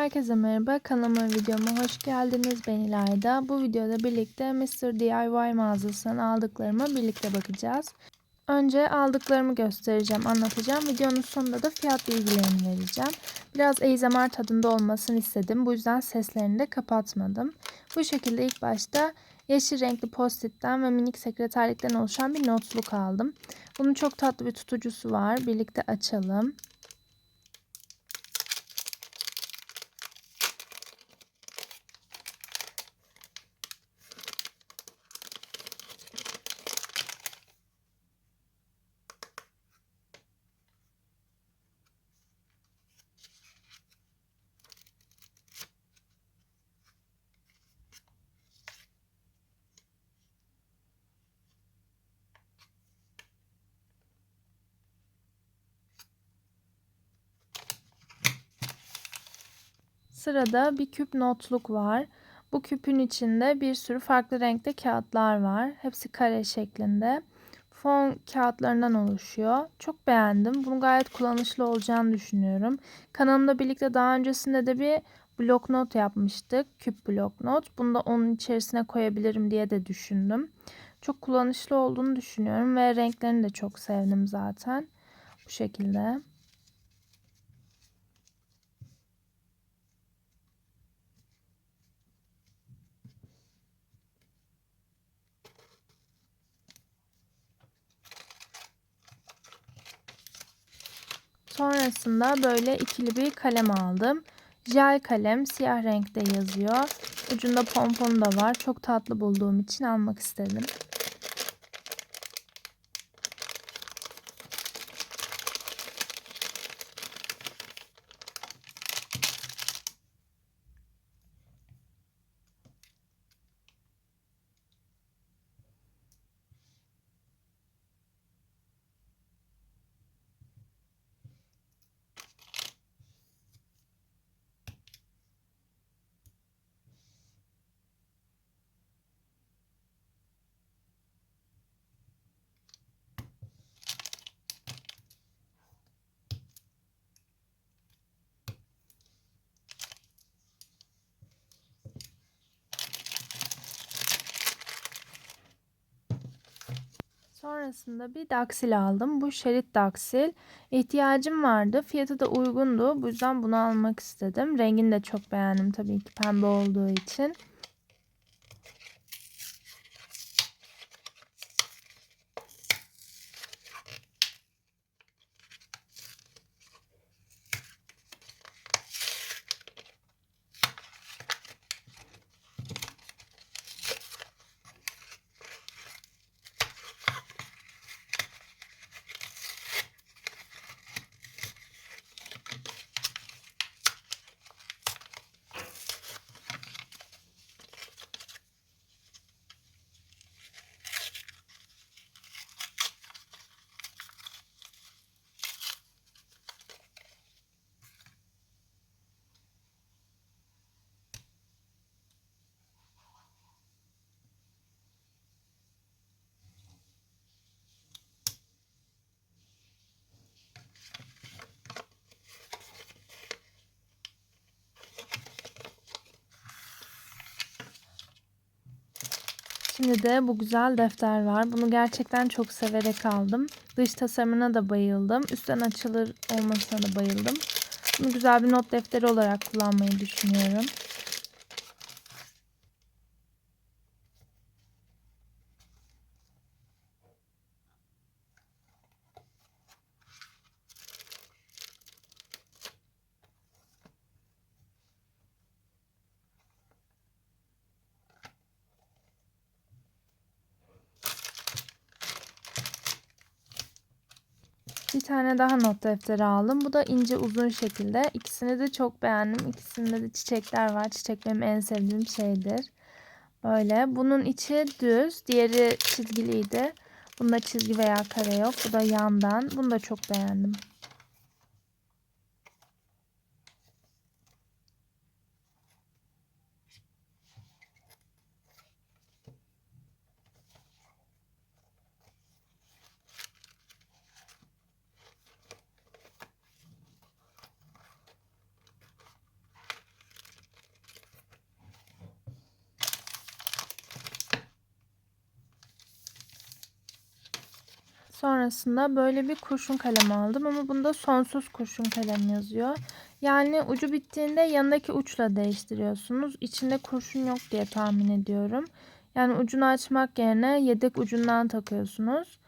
Herkese merhaba, kanalıma videoma hoş geldiniz. Ben İlayda. Bu videoda birlikte Mr. DIY mağazasından aldıklarıma birlikte bakacağız. Önce aldıklarımı göstereceğim, anlatacağım. Videonun sonunda da fiyat bilgilerini vereceğim. Biraz ASMR tadında olmasını istedim. Bu yüzden seslerini de kapatmadım. Bu şekilde ilk başta yeşil renkli postitten ve minik sekreterlikten oluşan bir notluk aldım. Bunun çok tatlı bir tutucusu var. Birlikte açalım. Sırada bir küp notluk var. Bu küpün içinde bir sürü farklı renkte kağıtlar var. Hepsi kare şeklinde. Fon kağıtlarından oluşuyor. Çok beğendim. Bunu gayet kullanışlı olacağını düşünüyorum. Kanalımda birlikte daha öncesinde de bir bloknot yapmıştık. Küp bloknot. Bunu da onun içerisine koyabilirim diye de düşündüm. Çok kullanışlı olduğunu düşünüyorum ve renklerini de çok sevdim zaten. Bu şekilde. Sonrasında böyle ikili bir kalem aldım. Jel kalem siyah renkte yazıyor. Ucunda pompon da var. Çok tatlı bulduğum için almak istedim. Sonrasında bir daksil aldım. Bu şerit daksil. İhtiyacım vardı. Fiyatı da uygundu. Bu yüzden bunu almak istedim. Rengini de çok beğendim tabii ki pembe olduğu için. Şimdi de bu güzel defter var. Bunu gerçekten çok severek aldım. Dış tasarımına da bayıldım. Üstten açılır olmasına da bayıldım. Bunu güzel bir not defteri olarak kullanmayı düşünüyorum. Bir tane daha not defteri aldım. Bu da ince uzun şekilde. İkisini de çok beğendim. İkisinde de çiçekler var. Çiçek benim en sevdiğim şeydir. Böyle. Bunun içi düz. Diğeri çizgiliydi. Bunda çizgi veya kare yok. Bu da yandan. Bunu da çok beğendim. Sonrasında böyle bir kurşun kalem aldım ama bunda sonsuz kurşun kalem yazıyor. Yani ucu bittiğinde yanındaki uçla değiştiriyorsunuz. İçinde kurşun yok diye tahmin ediyorum. Yani ucunu açmak yerine yedek ucundan takıyorsunuz.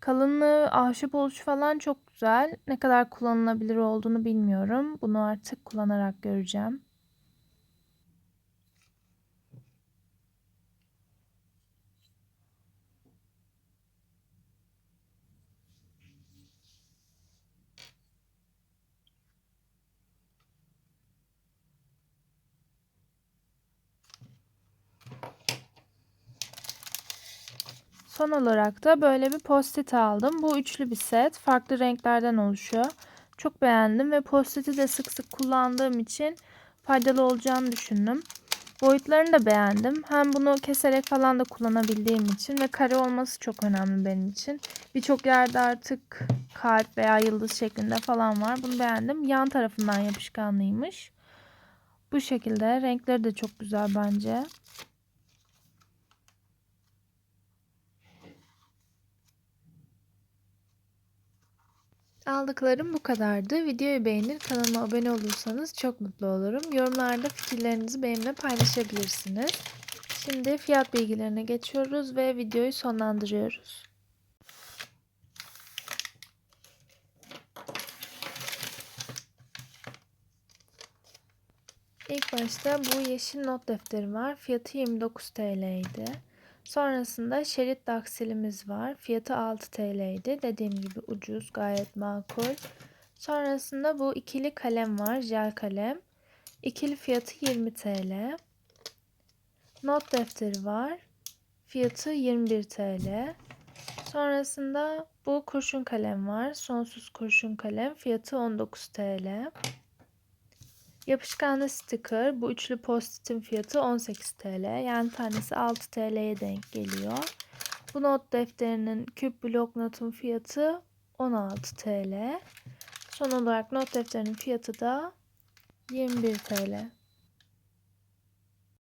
Kalınlığı, ahşap oluşu falan çok güzel. Ne kadar kullanılabilir olduğunu bilmiyorum. Bunu artık kullanarak göreceğim. Son olarak da böyle bir post-it aldım. Bu üçlü bir set. Farklı renklerden oluşuyor. Çok beğendim ve post-it'i de sık sık kullandığım için faydalı olacağını düşündüm. Boyutlarını da beğendim. Hem bunu keserek falan da kullanabildiğim için ve kare olması çok önemli benim için. Birçok yerde artık kalp veya yıldız şeklinde falan var. Bunu beğendim. Yan tarafından yapışkanlıymış. Bu şekilde. Renkleri de çok güzel bence. Aldıklarım bu kadardı. Videoyu beğenir, kanalıma abone olursanız çok mutlu olurum. Yorumlarda fikirlerinizi benimle paylaşabilirsiniz. Şimdi fiyat bilgilerine geçiyoruz ve videoyu sonlandırıyoruz. İlk başta bu yeşil not defteri var. Fiyatı 29 TL idi. Sonrasında şerit daksilimiz var. Fiyatı 6 TL'ydi. Dediğim gibi ucuz, gayet makul. Sonrasında bu ikili kalem var, jel kalem. İkili fiyatı 20 TL. Not defteri var. Fiyatı 21 TL. Sonrasında bu kurşun kalem var. Sonsuz kurşun kalem. Fiyatı 19 TL. Yapışkanlı sticker. Bu üçlü postitin fiyatı 18 TL. Yani tanesi 6 TL'ye denk geliyor. Bu not defterinin küp blok notun fiyatı 16 TL. Son olarak not defterinin fiyatı da 21 TL.